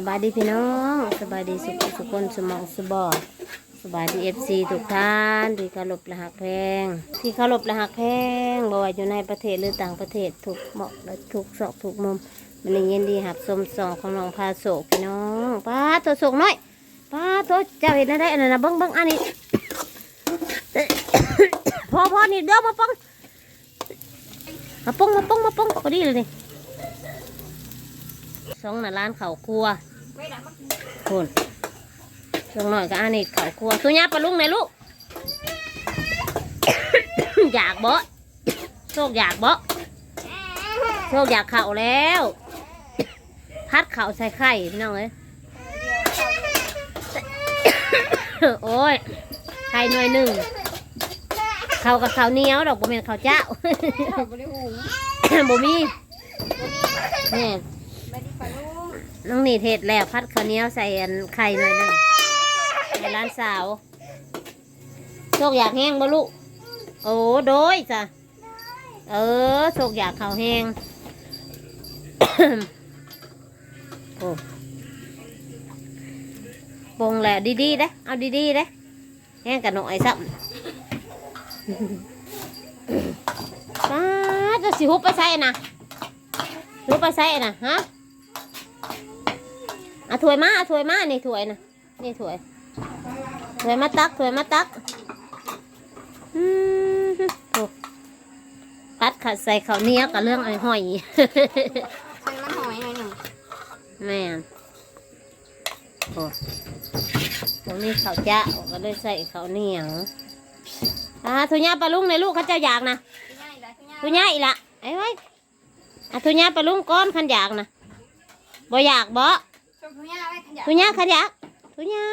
สบายดีพี่น้องสบายดีสุขสุขคนสมองสบอสบายดีเอฟซีทุกท่านที่เคารพและหักแพง ที่เคารพและหักแพงบ่ว่าอยู่ในประเทศหรือต่างประเทศถูกเหมาะและถูกศอกถูกมุมมันได้ยินดีหับสมสองของน้องพาโศกพี่น้องป้าตัวโศกน้อยป้าตัวเจ้าเห็นอะไรอันนั้นนะเบิ้งเบิ้งอันนี้พอพอนี่เดี๋ยวมาป้องมาป้องมาป้องมาป้องพอดีเลยนี่สองน่ะร้านเขาครัว คุณช่วงหน่อยก็อันนี้เขาครัวสุญญาปลาลุงไหนลูก อยากบ่โชคอยากบ่โชคอยากเข่าแล้ว พัดเข่าใส่ไข่พี่น้องเอ้ยโอ้ยไข่หน่วยหนึ่งเขากับเขาเนี้ยวดอกบ่แม่นข้าเจ้าบ่มีนี่ น้องนี่เทศแล้วพัดข้าวเหนียวใส่อันไข่หน่อยหนึงในร้านสาว โชคอยากแห้งบ่ลูก โอ้โดยจ้ะ เออโชคอยากข้าวแห้ง โอ้ปรุงแล้วดีๆเด้อเอาดีๆเด้อแห้งกันหน่อยสักป้าดจะสิหุบไปใส่นะหุบไปใส่นะฮะ อะถ้วยมาอะถ้วยมานี่ถ้วยนะนี่ถ้วยถ้วยมาตักถ้วยมาตักอืมโอ้ปัดขัดใส่ข้าวเหนียวกับเรื่องไอ้หอยใส่มันหอยหน่อยหนึ่งแม่นโอ้ตรงนี้ข้าวเจ้าก็เลยใส่ข้าวเหนียวอ่าทุญญาปลาลุงในลูกเขาเจ้าอยากนะง่ายเลยง่ายทุญญาอีกละไอ้ไว้อะทุญญาปลาลุงก้อนขันอยากนะบ่อยากบ่ชม ทุญ่าไว้ขยะทุญญาขันอยากทุญญา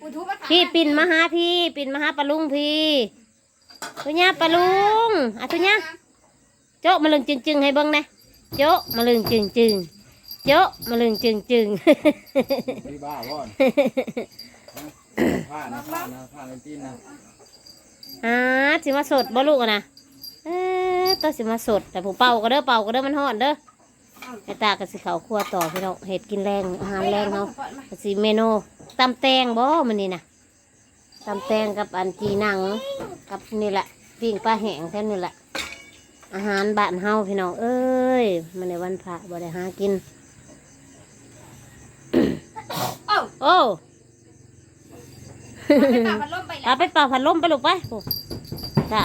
ปูทูบมาพี่ปิ่นมาหาพี่ ปิ่นมาหาปลาลุงพี่ตุญญาปลาลุงอะตุญญาโจ๊ะมาลึงจึงจึงให้เบิ้งนะโจ๊ะมาลึงจึงจึงโจ๊ะมาลึงจึงจึงพี่บ้าว่อนผ้านะผ้านะผ้าในตีนนะอ่าสิมาสดบ่ลูกอะนะเอ๊ะตัวสิมาสดแต่ผมเป่าก็เด้อเป่าก็เด้อมันห่อนเด้อ ไอ้ตาก็สิเขาครัวต่อพี่น้องเห็ดกินแรงอาหารแรงเนาะก็สิเมนูตำแตงบ่มันนี่นะตำแตงกับอันจีหนังกับนี่แหละปิ้งปลาแห้งแค่นี้แหละอาหารบ้านเฮาพี่น้องเอ้ยมันในวันพระบ่ได้หากินโอ้โอ้ไปป่าพัดลมไปแล้เอาวไปเป่าพัดลมไปลูกไปโอ้ถ้า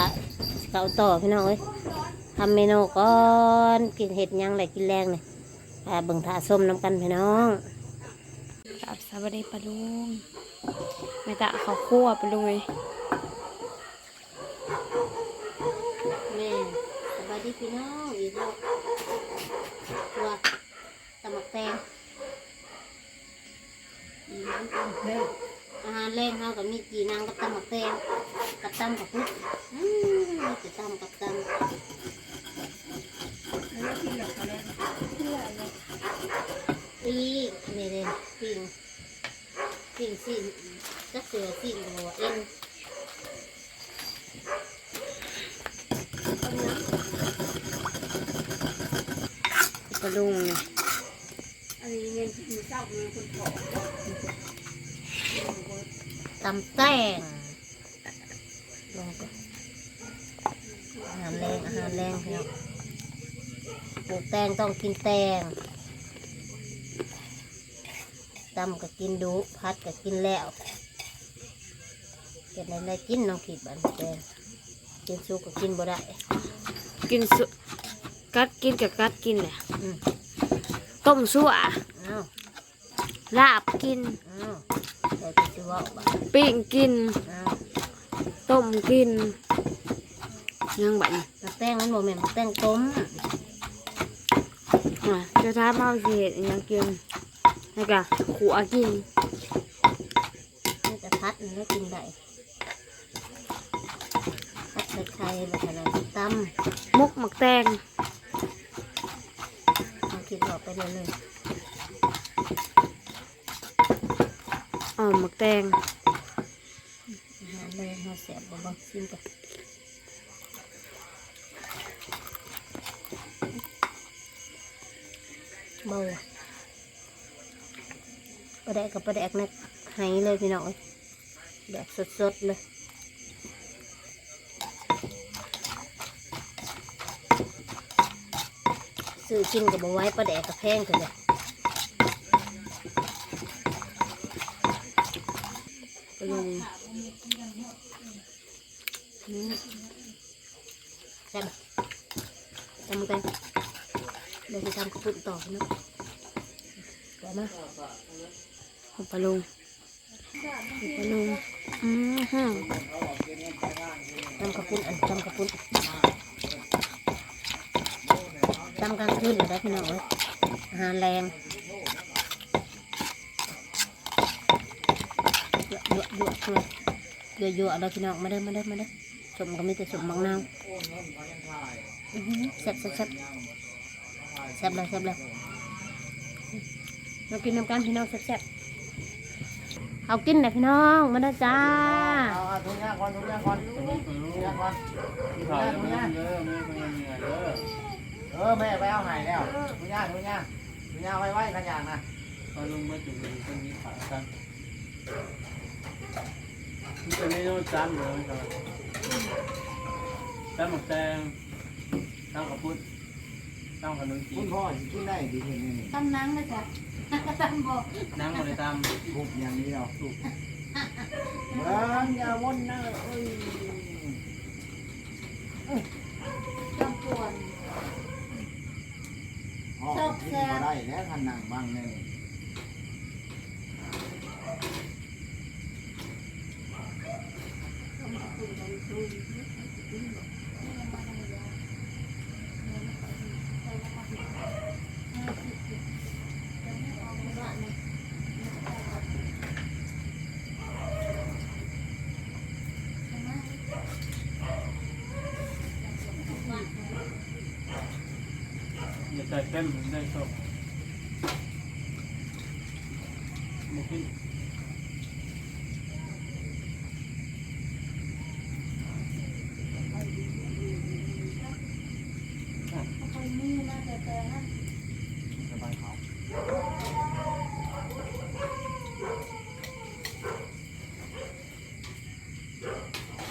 เขาต่อพี่น้องเอ้ย ทำเมนูก่อนกินเห็ดหยังไรกินแรงเลยถ้าเบิ่งถาส้มน้ำกันพี่น้องครับสวัสดีปะลุงไม่ตะเขาคั่วปะลุงเลยแม่สบายดีพี่น้องอีกแล้วตัวตำมักแตงอาหารแรงเฮากับมีจีนางกับตำมักแตงกับตำกับพุกอืมมีแต่ตำกับตำปีนี่เลยปิ่งปิ่งสิ่งจักเสือสิ่งหัวเอ็น ปะลุงเนี่ย อันนี้เงินมือเจ้ามือคนขอ ตำแต้งลงก่อนอาหารแรงอาหารแรงพี่น้องปลูกแตงต้องกินแตงตำก็กินดุพัดก็กินแล้วเกิดอะไรได้กินน้องขีดบันแตงกินสุกก็กินบ่ได้กินสุกัดกินกับกัดกินแหละอืมต้มสั่วอ้าว ลาบกินอ้าวแต่จะสิเว่าบ่ปิ้งกิน อ้าวต้มกินยังบัดนี้ตำแตงมันบ่แม่นตำแตงต้มอะจะท้ามเอาสิเห็ดอิหยังกินแล้วก็ขัวกินนี่แต่พัดมันก็กินได้พัดใส่ไข่แบบอะไรตำมุกหมักแตงลองคิดบอกไปเรื่อย อ่อมหมักแตงๆอาหารเลยเราเสียบบบังซิมกันเบาอะปลาแดกกับปลาแดกนะไห้เลยพี่น้องเอ้ยแบบสดๆเลยซื้อกินกับบไหว้ปลาแดกกับแพงเถอะเลย ปลุงอืมแซ่บทำกันเดี๋ยวจะทำกระปุกต่อนะเดี๋ยวมาของปลาลงของปลาลงอืมฮึทำกระปุกอันทำกระปุกทำกลางคืนเลยได้พี่น้องเอ้ยอาหารแรงเยอะเยอะ เยอเลยอะเยอะเลยพี่น้องมาเด้อมาเด้อมาเด้อสมก็มีแต่สมบางนาวแซ่บแซ่บแซ่บแซ่บเลยแซ่บเลยเรากินน้ำกันพี่น้องแซ่บแซ่บเอากินเลยพี่น้องมาเด้อจ้าเอาเอาทุกอย่างก่อนทุกอย่างก่อนทุกอย่างก่อนยาเยอะไม่ไม่เหนื่อยเยอะเออแม่ไปเอาไห้แล้วทุกอย่างทุกอย่างทุกอย่างไว้ไว้กันอย่างนะพอลงมาจุดนี้ตรงนี้ขากัน นี่เป็นเมนูจานเลยครับจานหมกแดงตั้งกับพุทธตั้งขนมจีคุนณพ่อกินได้ดีเห็นนี่ตั้มนังนะจ๊ะตั้มบอกนั่งมาเลยตามทุบอย่างนี้เราทุบเบิ้งอย่าวนนะเอ้ยตั้มปวนอ๋อกินก็ได้แล้วขันหนังบ้างแน่นี่อย่าใส่เต็มได้ชอบมุกิน สบายเขา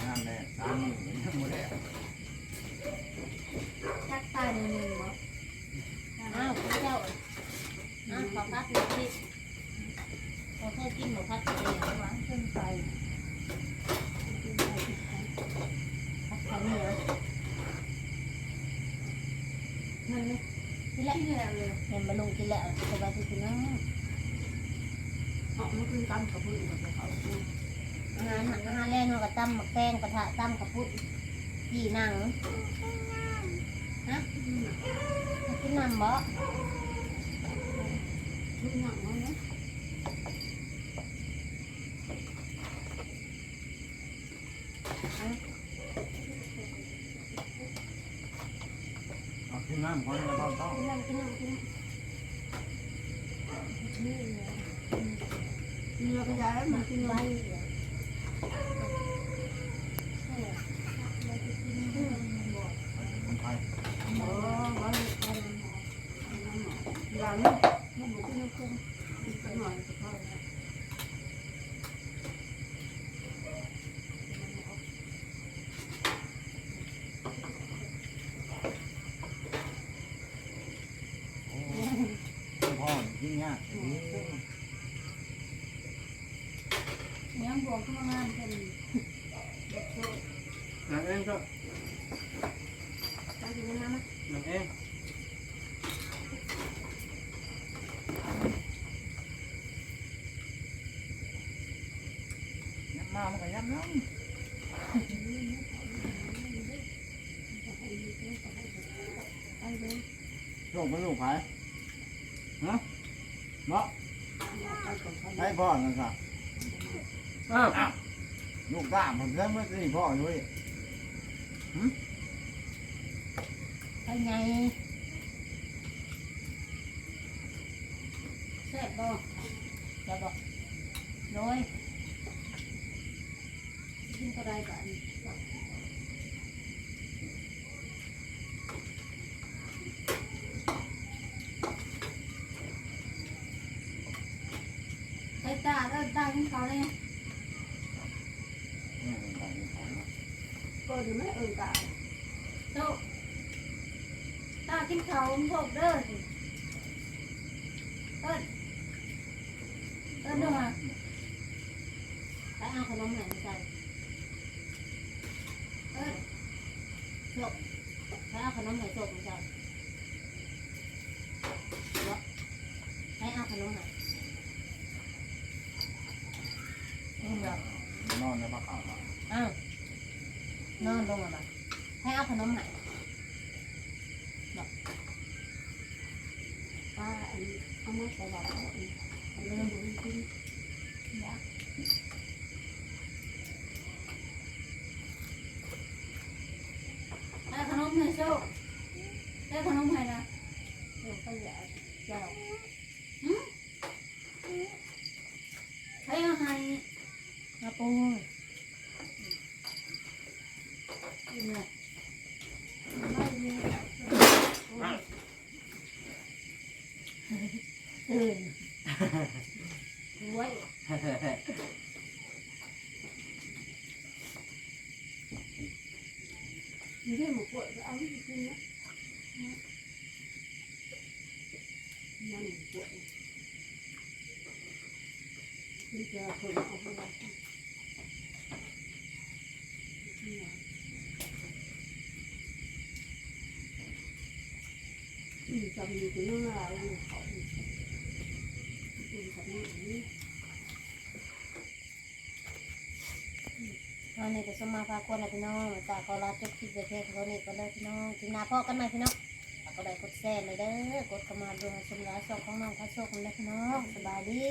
นั่นแหละตามนี้ยังไม่ได้ ทักตายหนึ่งหรอ อ้าวคุณเจ้าอ้าวขอพักหน่อยสิขอแค่กินหมูพักเองหวานขึ้นไปพักเขาเหนียว มันไหมกินแล้วที่แล้วเลยเห็นมาลงกินแล้วสบายดีพี่น้องออกมาคือตั้มกับพุ่นกับเขาอาหารหันอาหารแรงเราก็ตั้มหมักแตงกระทะตั้มกับพุ้จีหนังฮะกินน้ำบ่ทุกอย่าง เอาขึ้ นน้ำก่อนแล้วต้องต้องกินน้ำกินน้ำกินเนื้อกระจายมันกินไว้ไว้คนไทยเออไว้หลังนี่มันบุกขึ้นน้ำขึ้นอีกหน่อยก็พอคุณพ่อกินยาก เนี้ยบวกขึ้นมางานเป็นนั่งเองก็ตั้งกินน้ำนะนั่งเองยับมามันก็ยับน้ำลูกเป็นลูกใครฮะเนาะให้พ่อนั่น อ้าวลูกตามผมแล้วเมื่อกี้พ่อด้วยไปไงแซ่บบ่จะบอกโดยกินก็ได้ก่อน ตากินข้าวเลย อืมต่างกันต่างกัน ก็ ดูไม่เออตาโตตากินเขาพวกเด้อสิเอิ้นเอิ้นดูมาไปเอาขนมไหนมาใส่เอิ้นจบไปเอาขนมไหนจบมาใส่ไปเอาขนมไหนอืมเนาะนอนในผ้าขาวมาอ้าว นอนลงมาบ่ให้เอาขนมไหนป้าอันเอามาใส่บาตรเอาอันอันเริ่มบุญกินยาได้ขนมให้โซ่ได้ขนมให้นะเดี๋ยวไปอยากเจ้าหืมให้เอาให้มาปู กินเลยไม่มีตื่นรวยมีเรื่องหมูปวดก็เอาไปกินนะนั่นหมูปวดนี่ จะคนเอาไปไว้อืมจำอยู่ที่นั่นอะไรเขาอืมจำอยู่นี่ตอนนี้ก็สมมาพาคนนะพี่น้องจากขอลาจบคลิปประเทศเขานี่ก็เลยพี่น้องที่นาพ่อกันไหมพี่น้องก็ได้กดแชร์เลยเด้อกดเข้ามาดูสมรายสองของน้องพระโชคกันเลยพี่น้องสบายดี